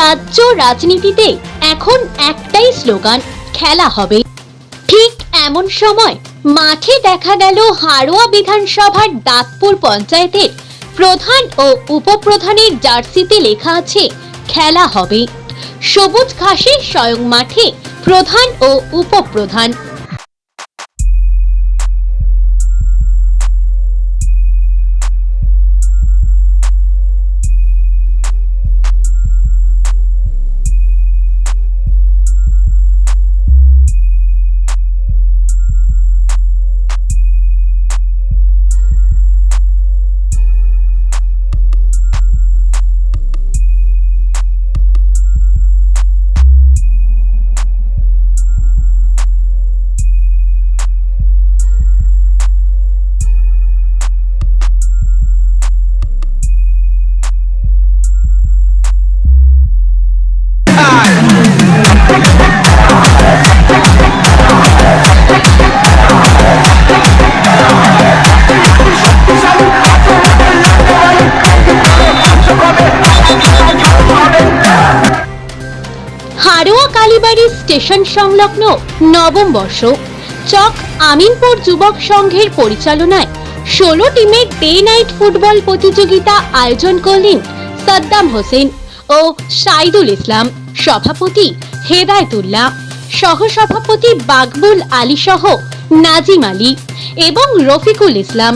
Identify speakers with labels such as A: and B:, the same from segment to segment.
A: রাজ্য রাজনীতিতে এখন একটাই স্লোগান, খেলা হবে। ঠিক এমন সময় মাঠে দেখা গেল হাড়োয়া বিধানসভার দাঁতপুর পঞ্চায়েতের প্রধান ও উপপ্রধানের জার্সিতে লেখা আছে, খেলা হবে। সবুজ ঘাসের স্বয়ং মাঠে প্রধান ও উপপ্রধান। স্টেশন সংলগ্ন নবম বর্ষ। চক আমিনপুর যুবক সংঘের পরিচালনায় ষোলো টিমের ডে নাইট ফুটবল প্রতিযোগিতা আয়োজন করলেন সাদ্দাম হোসেন ও সাইদুল ইসলাম। সভাপতি হেদায়তুল্লাহ, সহসভাপতি বাকবুল আলী সহ নাজিম আলী এবং রফিকুল ইসলাম।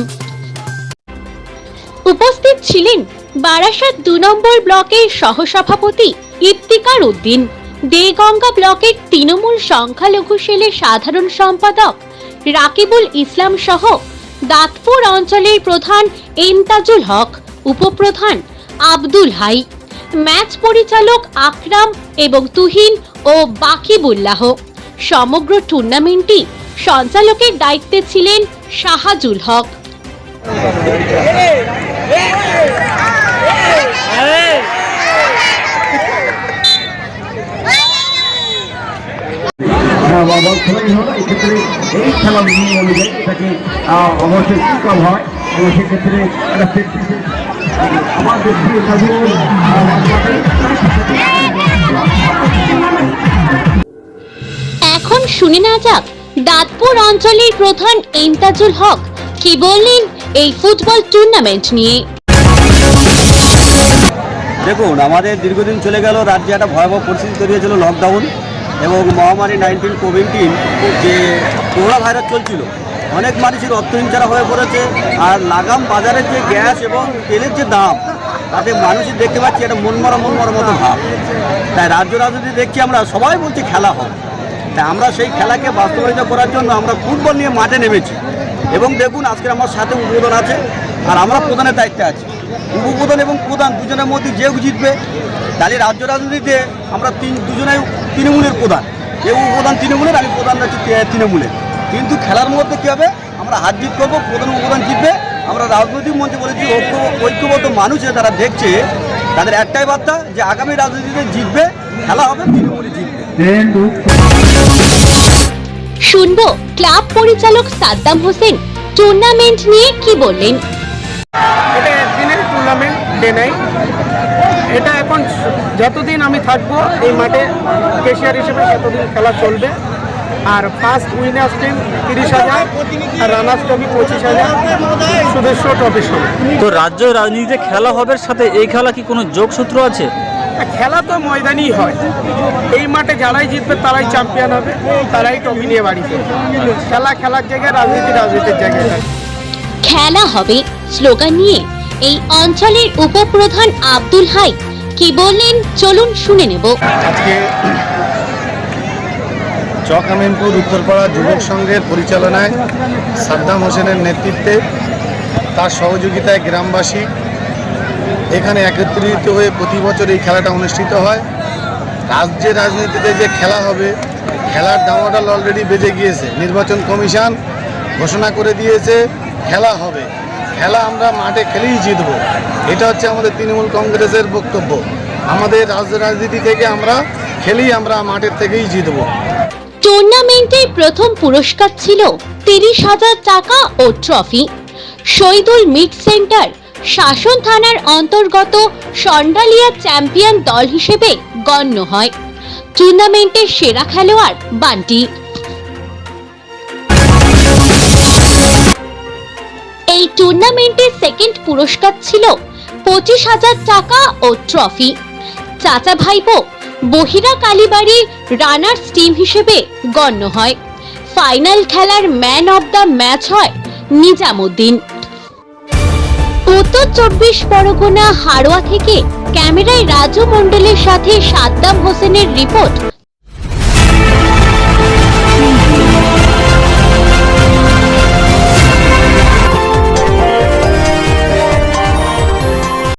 A: উপস্থিত ছিলেন বারাসাত দু নম্বর ব্লকের সহসভাপতি ইফতিকার উদ্দিন। দেগঙ্গা ব্লকের তৃণমূল সংখ্যালঘু সেলের সাধারণ সম্পাদক রাকিবুল ইসলাম সহ দাঁতপুর অঞ্চলের প্রধান ইমতাজুল হক, উপপ্রধান আব্দুল হাই, ম্যাচ পরিচালক আকরাম এবং তুহিন ও বাকিবুল্লাহ। সমগ্র টুর্নামেন্টটি সঞ্চালকের দায়িত্বে ছিলেন শাহাজুল হক।
B: এই খেলা নিয়ম অনুযায়ী এটাকে অবশ্যই কম হয়। এবং সেক্ষেত্রে একটা আমার
A: এখন শুনে না যাক দাঁতপুর অঞ্চলের প্রধান ইমতাজুল হক কি বললেন এই ফুটবল টুর্নামেন্ট নিয়ে?
C: দেখুন আমাদের দীর্ঘদিন চলে গেল রাজ্যে একটা ভয়াবহ পরিস্থিতি তৈরি হয়েছিল লকডাউন এবং মহামারী নাইনটিন কোভিড যে করোনা ভাইরাস চলছিল, অনেক মানুষের অর্থহীন ছাড়া হয়ে পড়েছে আর লাগাম বাজারের যে গ্যাস এবং তেলের যে দাম, তাতে মানুষই দেখতে পাচ্ছি একটা মনমরা মনমরা মতো ভাব। তাই রাজ্য রাজনীতি দেখছি আমরা, সবাই বলছি খেলা হয় তাই আমরা সেই খেলাকে বাস্তবায়িত করার জন্য আমরা ফুটবল নিয়ে মাঠে নেমেছি। এবং দেখুন আজকে আমার সাথে উদ্বোধন আছে, আর আমরা প্রধানের দায়িত্বে আছি। উপপ্রধান এবং প্রধান দুজনের মধ্যে যে জিতবে তাহলে রাজ্য রাজনীতিতে আমরা তিন দুজনেই তৃণমূলের প্রধান। কেউ উপপ্রধান তৃণমূলের আমি প্রধান হচ্ছে তৃণমূলের। কিন্তু খেলার মধ্যে কী হবে? আমরা হাত জিত করব প্রধান উপপ্রধান জিতবে। আমরা রাজনৈতিক মঞ্চে বলেছি ঐক্য ঐক্যবদ্ধ মানুষে তারা দেখছে তাদের একটাই বার্তা যে আগামী রাজনীতিতে জিতবে খেলা হবে তৃণমূলই জিতবে।
A: শুনব ক্লাব পরিচালক সাদ্দাম হোসেন টুর্নামেন্ট নিয়ে কি বললেন?
D: টুর্নামেন্ট ডে নাইট এটা এখন যতদিন আমি থাকব এই মাঠে কেশিয়ার হিসেবে ততদিন খেলা চলবে। আর ফার্স্ট উইনার্স টিম তিরিশ হাজার আর রানার্স ট্রফি পঁচিশ হাজার। সুদেশ্য ট্রফি সহ।
E: তো রাজ্য রাজনীতিতে খেলা হবে সাথে এই খেলা কি কোনো যোগসূত্র আছে?
D: খেলা তো ময়দানই হয়। এই মাঠে যারাই জিতবে তারাই চ্যাম্পিয়ন হবে তারাই ট্রফি নিয়ে বাড়ি খেলা খেলার জায়গায় রাজনীতি রাজনীতির জায়গায়।
A: খেলা হবে স্লোগান নিয়ে। এই অঞ্চলের উপপ্রধান আব্দুল হাই কি বললেন? চলুন শুনে নেব।
F: আজকে চক আমিনপুর উত্তরপাড়া যুবক সংঘের পরিচালনায় সাদ্দাম হোসেনের নেতৃত্বে তার সহযোগিতায় গ্রামবাসী এখানে একত্রিত হয়ে প্রতি বছর এই খেলাটা অনুষ্ঠিত হয়। রাজ্যের রাজনীতিতে যে খেলা হবে, খেলার দামাডাল অলরেডি বেজে গিয়েছে। নির্বাচন কমিশন ঘোষণা করে দিয়েছে, খেলা হবে। খেলা আমরা মাঠে খেলেই জিতব। এটা হচ্ছে আমাদের তৃণমূল কংগ্রেসের বক্তব্য। আমাদের রাজনীতি থেকে আমরা খেলেই আমরা মাঠের থেকেই জিতবো।
A: টুর্নামেন্টের প্রথম পুরস্কার ছিল তিরিশ হাজার টাকা ও trophy Shahidul meat centre, Shasan থানার অন্তর্গত সন্ডালিয়া চ্যাম্পিয়ন দল হিসেবে গণ্য হয়। টুর্নামেন্টের সেরা খেলোয়াড় বান্টি। এই টুর্নামেন্টের সেকেন্ড পুরস্কার ছিল পঁচিশ হাজার টাকা ও ট্রফি চাচা ভাইপো বহিরা কালীবাড়ি রানার্স টিম হিসেবে গণ্য হয়। ফাইনাল খেলার ম্যান অব দ্য ম্যাচ হয় নিজামুদ্দিন। উত্তর চব্বিশ পরগনা হাড়োয়া থেকে ক্যামেরায় রাজু মণ্ডলের সাথে সাদ্দাম হোসেনের রিপোর্ট